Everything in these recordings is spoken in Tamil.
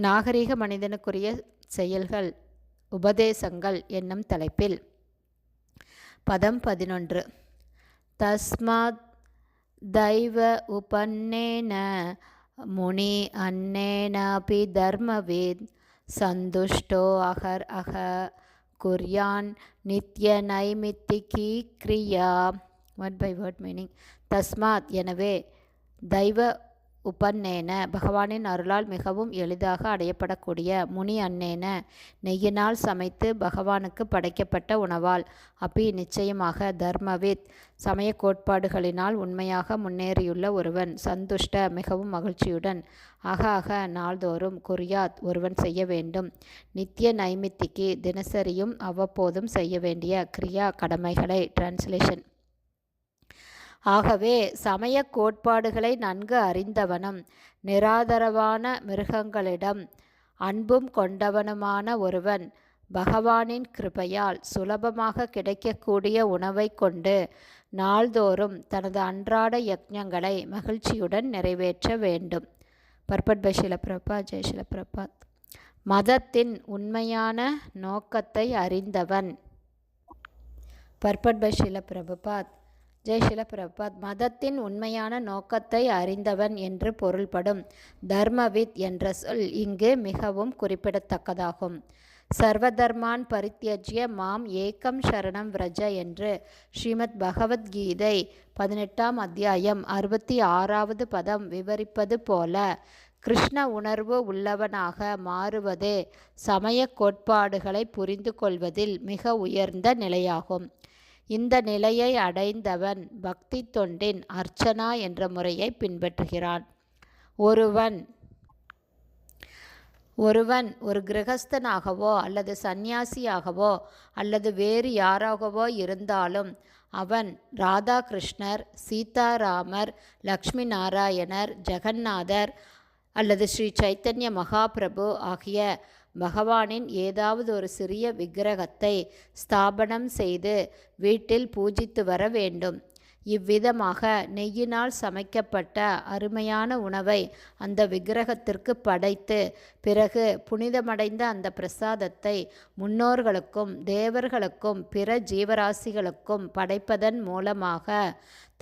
நாகரிக மனிதனுக்குரிய செயல்கள் உபதேசங்கள் என்னும் தலைப்பில். பதம் பதினொன்று. தஸ்மாத் தைவ உபன்னேன முனி அன்னேனாபி தர்மவேத் சந்துஷ்டோ அகர் அக குர்யான் நித்ய நைமித்திகி கிரியா. வட் பை வேர்ட் மீனிங் தஸ்மாத். எனவே தெய்வ உபன்னேன பகவானின் அருளால் மிகவும் எளிதாக அடையப்படக்கூடிய முனி அன்னேன நெய்யினால் சமைத்து பகவானுக்கு படைக்கப்பட்ட உணவால். அப்பி நிச்சயமாக தர்மவித் சமய கோட்பாடுகளினால் உண்மையாக முன்னேறியுள்ள ஒருவன். சந்துஷ்ட மிகவும் மகிழ்ச்சியுடன். அக அக நாள்தோறும் குறியாத் ஒருவன் செய்ய வேண்டும். நித்திய நைமித்திக்கு தினசரியும் அவ்வப்போதும் செய்ய வேண்டிய கிரியா கடமைகளை. டிரான்ஸ்லேஷன் ஆகவே சமய கோட்பாடுகளை நன்கு அறிந்தவனும் நிராதரவான மிருகங்களிடம் அன்பும் கொண்டவனுமான ஒருவன் பகவானின் கிருபையால் சுலபமாக கிடைக்கக்கூடிய உணவை கொண்டு நாள்தோறும் தனது அன்றாட யக்ஞங்களை மகிழ்ச்சியுடன் நிறைவேற்ற வேண்டும். பர்பட் பை பிரபா ஜெய் பிரபாத் மதத்தின் உண்மையான நோக்கத்தை அறிந்தவன். பர்பட் பை பிரபுபாத் ஜெய்ஷில பிரபாத் மதத்தின் உண்மையான நோக்கத்தை அறிந்தவன் என்று பொருள்படும் தர்மவித் என்ற சொல் இங்கு மிகவும் குறிப்பிடத்தக்கதாகும். சர்வதர்மான் பரித்தியஜ்ய மாம் ஏக்கம் சரணம் விரஜ என்று ஸ்ரீமத் பகவத்கீதை பதினெட்டாம் அத்தியாயம் அறுபத்தி ஆறாவது பதம் விவரிப்பது போல கிருஷ்ண உணர்வு உள்ளவனாக மாறுவதே சமய கோட்பாடுகளை புரிந்து கொள்வதில் மிக உயர்ந்த நிலையாகும். இந்த நிலையை அடைந்தவன் பக்தி தொண்டின் அர்ச்சனா என்ற முறையை பின்பற்றுகிறான். ஒருவன் ஒருவன் ஒரு கிரகஸ்தனாகவோ அல்லது சந்நியாசியாகவோ அல்லது வேறு யாராகவோ இருந்தாலும் அவன் ராதாகிருஷ்ணர் சீதாராமர் லக்ஷ்மி நாராயணர் ஜெகந்நாதர் அல்லது ஸ்ரீ சைத்தன்ய மகாபிரபு ஆகிய பகவானின் ஏதாவது ஒரு சிறிய விக்கிரகத்தை ஸ்தாபனம் செய்து வீட்டில் பூஜித்து வர வேண்டும். இவ்விதமாக நெய்யினால் சமைக்கப்பட்ட அருமையான உணவை அந்த விக்கிரகத்திற்கு படைத்து பிறகு புனிதமடைந்த அந்த பிரசாதத்தை முன்னோர்களுக்கும் தேவர்களுக்கும் பிற ஜீவராசிகளுக்கும் படைப்பதன் மூலமாக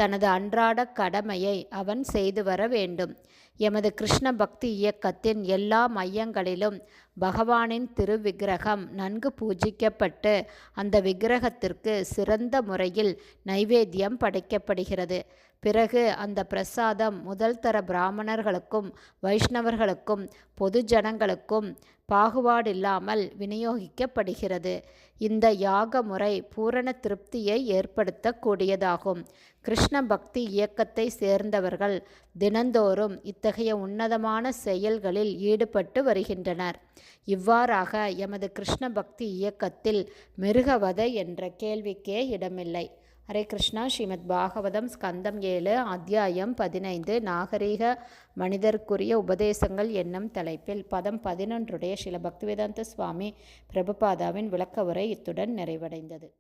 தனது அன்றாட கடமையை அவன் செய்து வர வேண்டும். எமது கிருஷ்ண பக்தி இயக்கத்தின் எல்லா மையங்களிலும் பகவானின் திருவிக்கிரகம் நன்கு பூஜிக்கப்பட்டு அந்த விக்கிரகத்திற்கு சிறந்த முறையில் நைவேத்தியம் படைக்கப்படுகிறது. பிறகு அந்த பிரசாதம் முதல் தர பிராமணர்களுக்கும் வைஷ்ணவர்களுக்கும் பொது ஜனங்களுக்கும் பாகுபாடில்லாமல் விநியோகிக்கப்படுகிறது. இந்த யாக முறை பூரண திருப்தியை ஏற்படுத்தக்கூடியதாகும். கிருஷ்ண பக்தி இயக்கத்தை சேர்ந்தவர்கள் தினந்தோறும் இத்தகைய உன்னதமான செயல்களில் ஈடுபட்டு வருகின்றனர். இவ்வாறாக எமது கிருஷ்ண பக்தி இயக்கத்தில் மிருகவதை என்ற கேள்விக்கே இடமில்லை. ஹரே கிருஷ்ணா. ஸ்ரீமத் பாகவதம் ஸ்கந்தம் ஏழு அத்தியாயம் பதினைந்து. நாகரீக மனிதருக்குரிய உபதேசங்கள் என்னும் தலைப்பில் பதம் பதினொன்றுடைய ஸ்ரீல பக்திவேதாந்த சுவாமி பிரபுபாதாவின் விளக்க உரை இத்துடன் நிறைவடைந்தது.